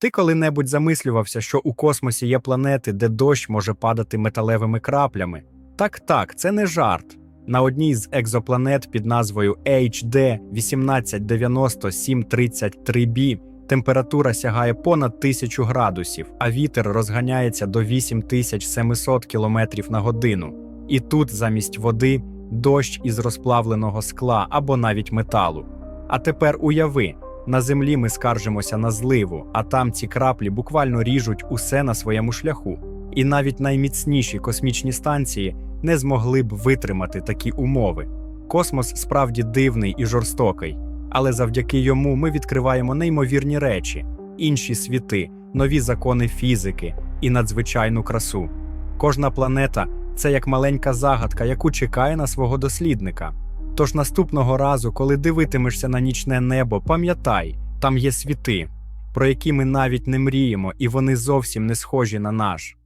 Ти коли-небудь замислювався, що у космосі є планети, де дощ може падати металевими краплями? Так, так, це не жарт. На одній з екзопланет під назвою HD 189733b температура сягає понад тисячу градусів, а вітер розганяється до 8700 км на годину. І тут замість води дощ із розплавленого скла або навіть металу. А тепер уяви, на землі ми скаржимося на зливу, а там ці краплі буквально ріжуть усе на своєму шляху. І навіть найміцніші космічні станції не змогли б витримати такі умови. Космос справді дивний і жорстокий, але завдяки йому ми відкриваємо неймовірні речі, інші світи, нові закони фізики і надзвичайну красу. Кожна планета це як маленька загадка, яку чекає на свого дослідника. Тож наступного разу, коли дивитимешся на нічне небо, пам'ятай, там є світи, про які ми навіть не мріємо, і вони зовсім не схожі на наш.